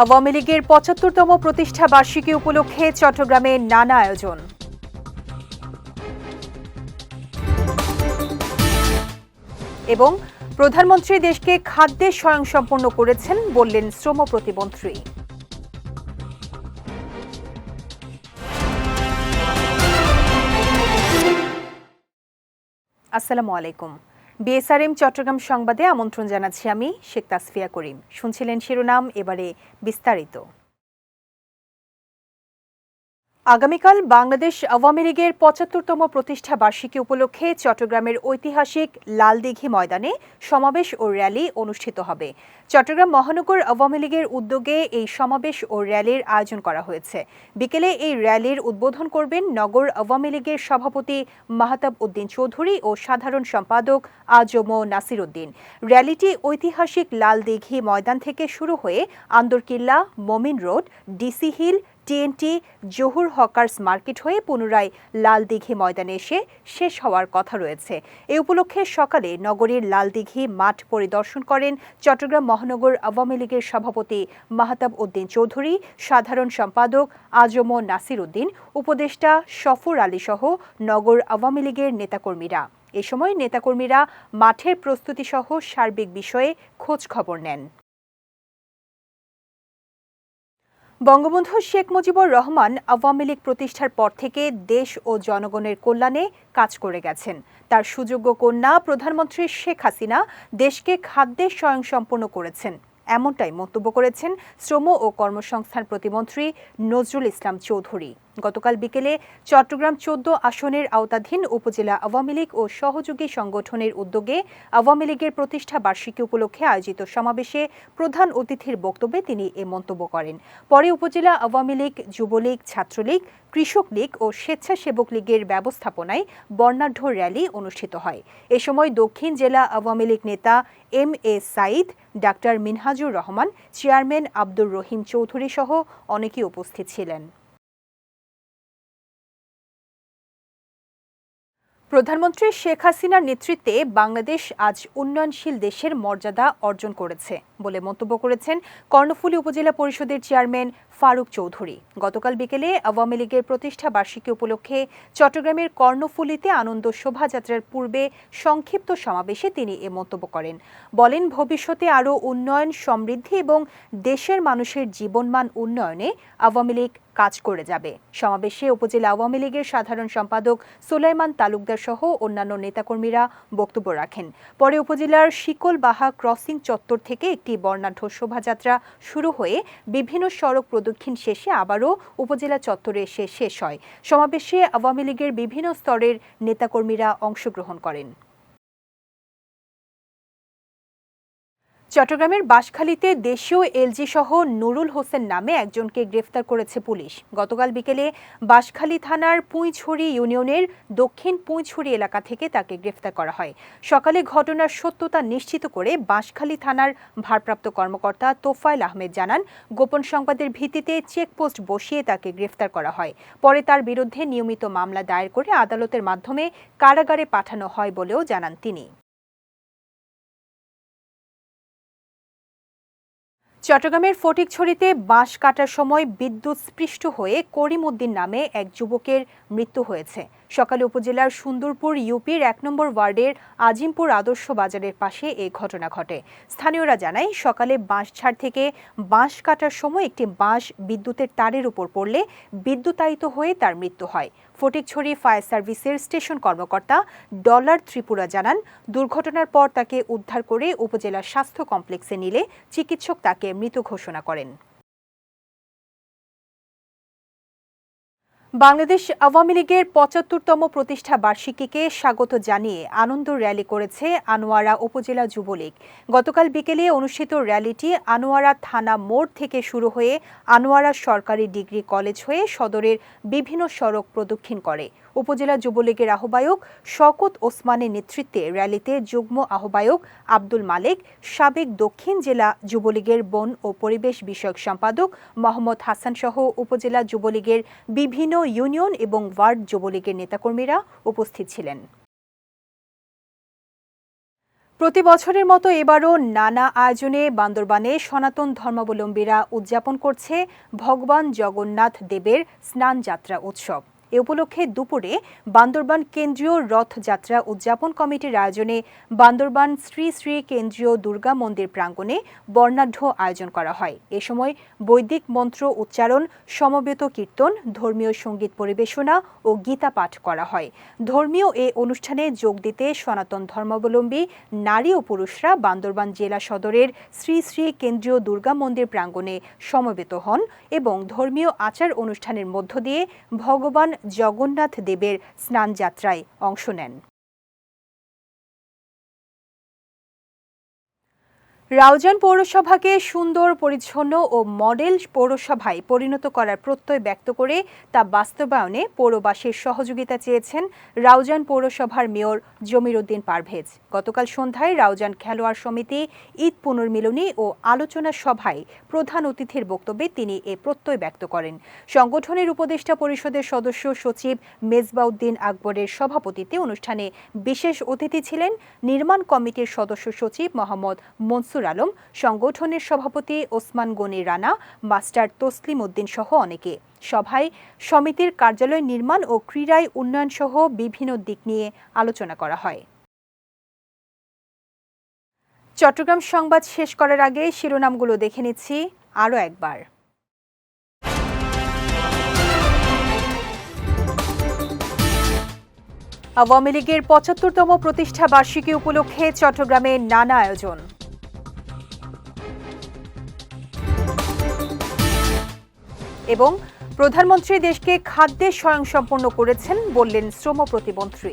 আওয়ামী লীগের পঁচাত্তরতম প্রতিষ্ঠা বার্ষিকী উপলক্ষে চট্টগ্রামে নানা আয়োজন। এবং প্রধানমন্ত্রী দেশকে খাদ্যে স্বয়ংসম্পন্ন করেছেন বললেন শ্রম প্রতিমন্ত্রী। আসসালামু আলাইকুম। বিএসআরএম চট্টগ্রাম সংবাদে আমন্ত্রণ জানাচ্ছি আমি শেখ তাসফিয়া করিম। শুনছিলেন শিরোনাম এবারে বিস্তারিত। আগামীকাল বাংলাদেশ আওয়ামী লীগের পঁচাত্তরতম প্রতিষ্ঠা বার্ষিকী উপলক্ষে চট্টগ্রামের ঐতিহাসিক লালদিঘি ময়দানে সমাবেশ ও র্যালি অনুষ্ঠিত হবে। চট্টগ্রাম মহানগর আওয়ামী লীগের উদ্যোগে এই সমাবেশ ও র্যালির আয়োজন করা হয়েছে। বিকেলে এই র্যালির উদ্বোধন করবেন নগর আওয়ামী লীগের সভাপতি মাহতাব উদ্দিন চৌধুরী ও সাধারণ সম্পাদক আজম নাসির উদ্দিন। র্যালিটি ঐতিহাসিক লালদিঘি ময়দান থেকে শুরু হয়ে Andarkilla, Momin road, DC hill TNT Zahur hawkers market হয়ে পুনরায় লালদিঘি ময়দানে এসে শেষ হওয়ার কথা রয়েছে। এ উপলক্ষে সকালে নগরীর লালদিঘি মাঠ পরিদর্শন করেন চট্টগ্রাম মহানগর আওয়ামী লীগের সভাপতি মাহতাব উদ্দিন চৌধুরী, সাধারণ সম্পাদক আজম নাসির উদ্দিন, উপদেষ্টা সফর আলী সহ নগর আওয়ামী লীগের নেতাকর্মীরা। এ সময় নেতাকর্মীরা মাঠের প্রস্তুতি সহ সার্বিক বিষয়ে খোঁজ খবর নেন। বঙ্গবন্ধু শেখ মুজিবুর রহমান আওয়ামী লীগ প্রতিষ্ঠার পর থেকে দেশ ও জনগণের কল্যাণে কাজ করে গেছেন। তার সুযোগ্য কন্যা প্রধানমন্ত্রী শেখ হাসিনা দেশকে খাদ্যে স্বয়ংসম্পন্ন করেছেন। এমনটাই মন্তব্য করেছেন শ্রম ও কর্মসংস্থান প্রতিমন্ত্রী নজরুল ইসলাম চৌধুরী। গতকাল বিকেলে চট্টগ্রাম চোদ্দ আসনের আওতাধীন উপজেলা আওয়ামী লীগ ও সহযোগী সংগঠনের উদ্যোগে আওয়ামী লীগের প্রতিষ্ঠা বার্ষিকী উপলক্ষে আয়োজিত সমাবেশে প্রধান অতিথির বক্তব্যে তিনি এ মন্তব্য করেন। পরে উপজেলা আওয়ামী লীগ, যুবলীগ, ছাত্রলীগ, কৃষক লীগ ও স্বেচ্ছাসেবক লীগের ব্যবস্থাপনায় বর্ণাঢ্য র্যালি অনুষ্ঠিত হয়। এ সময় দক্ষিণ জেলা আওয়ামী লীগ নেতা M A Saeed doctor Minhajur Rahman, chairman Abdur Rahim Chowdhury সহ অনেকে উপস্থিত ছিলেন। প্রধানমন্ত্রী শেখ হাসিনার নেতৃত্বে বাংলাদেশ আজ উন্নয়নশীল দেশের মর্যাদা অর্জন করেছে বলে মন্তব্য করেছেন কর্ণফুলী উপজেলা পরিষদের চেয়ারম্যান ফারুক চৌধুরী। গতকাল বিকেলে আওয়ামী লীগের প্রতিষ্ঠা বার্ষিকী উপলক্ষে চট্টগ্রামের কর্ণফুলীতে আনন্দ শোভাযাত্রার পূর্বে সংক্ষিপ্ত সমাবেশে তিনি এ মন্তব্য করেন। বলেন, ভবিষ্যতে আরও উন্নয়ন, সমৃদ্ধি এবং দেশের মানুষের জীবনমান উন্নয়নে আওয়ামী লীগ কাজ করে যাবে। সমাবেশে উপজেলা আওয়ামী লীগের সাধারণ সম্পাদক সুলাইমান তালুকদার সহ অন্যান্য নেতাকর্মীরা বক্তব্য রাখেন। পরে উপজেলার শিকলবাহা ক্রসিং চত্বর থেকে একটি বর্ণাঢ্য শোভাযাত্রা শুরু হয়ে বিভিন্ন সড়ক প্রদক্ষিণ শেষে আবারও উপজেলা চত্বরে এসে শেষ হয়। সমাবেশে আওয়ামী লীগের বিভিন্ন স্তরের নেতাকর্মীরা অংশগ্রহণ করেন। চট্টগ্রামের বাঁশখালীতে দেশীয় এলজি সহ নুরুল হোসেন নামে একজনকে গ্রেফতার করেছে পুলিশ। গতকাল বিকেলে বাঁশখালী থানার পুঁইছড়ি ইউনিয়নের দক্ষিণ পুঁইছড়ি এলাকা থেকে তাকে গ্রেফতার করা হয়। সকালে ঘটনার সত্যতা নিশ্চিত করে বাঁশখালী থানার ভারপ্রাপ্ত কর্মকর্তা তোফায়েল আহমেদ জানান, গোপন সংবাদের ভিত্তিতে চেকপোস্ট বসিয়ে তাকে গ্রেফতার করা হয়। পরে তার বিরুদ্ধে নিয়মিত মামলা দায়ের করে আদালতের মাধ্যমে কারাগারে পাঠানো হয় বলেও জানান তিনি। চট্টগ্রামের ফটিকছড়িতে বাঁশ কাটার সময় বিদ্যুৎ স্পৃষ্ট হয়ে করিম উদ্দিন নামে এক যুবকের মৃত্যু হয়েছে। সকালে উপজেলার সুন্দরপুর, ইউপির এক নম্বর ওয়ার্ডের আজিমপুর আদর্শ বাজারের পাশে এই ঘটনা ঘটে। স্থানীয়রা জানায়, সকালে বাঁশঝাড় থেকে বাঁশ কাটার সময় একটি বাঁশ বিদ্যুতের তারের উপর পড়লে বিদ্যুতায়িত হয়ে তার মৃত্যু হয়। ফটিকছড়ি ফায়ার সার্ভিসের স্টেশন কর্মকর্তা ডলার ত্রিপুরা জানান, দুর্ঘটনার পর তাকে উদ্ধার করে উপজেলা স্বাস্থ্য কমপ্লেক্সে নিলে চিকিৎসক তাকে মৃত ঘোষণা করেন। বাংলাদেশ আওয়ামী লীগের পঁচাত্তরতম প্রতিষ্ঠা বার্ষিকীকে স্বাগত জানিয়ে আনন্দ র্যালি করেছে আনোয়ারা উপজেলা যুবলীগ। গতকাল বিকেলে অনুষ্ঠিত র্যালিটি আনোয়ারা থানা মোড় থেকে শুরু হয়ে আনোয়ারা সরকারি ডিগ্রি কলেজ হয়ে সদরের বিভিন্ন সড়ক প্রদক্ষিণ করে। উপজেলা যুবলীগের আহ্বায়ক শকত ওসমানের নেতৃত্বে র্যালিতে যুগ্ম আহ্বায়ক আব্দুল মালেক, সাবেক দক্ষিণ জেলা যুবলীগের বন ও পরিবেশ বিষয়ক সম্পাদক মোহাম্মদ হাসান সহ উপজেলা যুবলীগের বিভিন্ন ইউনিয়ন এবং ওয়ার্ড যুবলীগের নেতাকর্মীরা উপস্থিত ছিলেন। প্রতি বছরের মতো এবারও নানা আয়োজনে বান্দরবানে সনাতন ধর্মাবলম্বীরা উদযাপন করছে ভগবান জগন্নাথ দেবের স্নান যাত্রা উৎসব। এ উপলক্ষে দুপুরে বান্দরবান কেন্দ্রীয় রথযাত্রা উদযাপন কমিটির আয়োজনে বান্দরবান শ্রী শ্রী কেন্দ্রীয় দুর্গা মন্দির প্রাঙ্গণে বর্ণাঢ্য আয়োজন করা হয়। এ সময় বৈদিক মন্ত্র উচ্চারণ, সমবেত কীর্তন, ধর্মীয় সংগীত পরিবেশনা ও গীতা পাঠ করা হয়। ধর্মীয় এ অনুষ্ঠানে যোগ দিতে সনাতন ধর্মাবলম্বী নারী ও পুরুষরা বান্দরবান জেলা সদরের শ্রী শ্রী কেন্দ্রীয় দুর্গা মন্দির প্রাঙ্গণে সমবেত হন এবং ধর্মীয় আচার অনুষ্ঠানের মধ্য দিয়ে ভগবান জগন্নাথ দেবের স্নান যাত্রায় অংশ নেন। রাউজান পৌরসভাকে সুন্দর, পরিচ্ছন্ন ও মডেল পৌরসভায় পরিণত করার প্রত্যয় ব্যক্ত করে তা বাস্তবায়নে পৌরবাসীর সহযোগিতা চেয়েছেন রাউজান পৌরসভার মেয়র জমির উদ্দিন পারভেজ। গতকাল সন্ধ্যায় রাউজান খেলোয়াড় সমিতি, ঈদ পুনর্মিলনী ও আলোচনা সভায় প্রধান অতিথির বক্তব্যে তিনি এ প্রত্যয় ব্যক্ত করেন। সংগঠনের উপদেষ্টা পরিষদের সদস্য সচিব মেজবাউদ্দিন আকবরের সভাপতিত্বে অনুষ্ঠানে বিশেষ অতিথি ছিলেন নির্মাণ কমিটির সদস্য সচিব মোহাম্মদ মনসুর মনসুর আলম, সংগঠনের সভাপতি ওসমান গনি রানা, মাস্টার তসলিম উদ্দিন সহ অনেকে। সভায় সমিতির কার্যালয় নির্মাণ ও ক্রীড়ায় উন্নয়ন সহ বিভিন্ন দিক নিয়ে আলোচনা করা হয়। চট্টগ্রাম সংবাদ শেষ করার আগে শিরোনামগুলো দেখে নিচ্ছি আরও একবার। আওয়ামী লীগের পঁচাত্তরতম প্রতিষ্ঠা বার্ষিকী উপলক্ষে চট্টগ্রামে নানা আয়োজন। এবং প্রধানমন্ত্রী দেশকে খাদ্যে স্বয়ংসম্পন্ন করেছেন বললেন শ্রম প্রতিমন্ত্রী।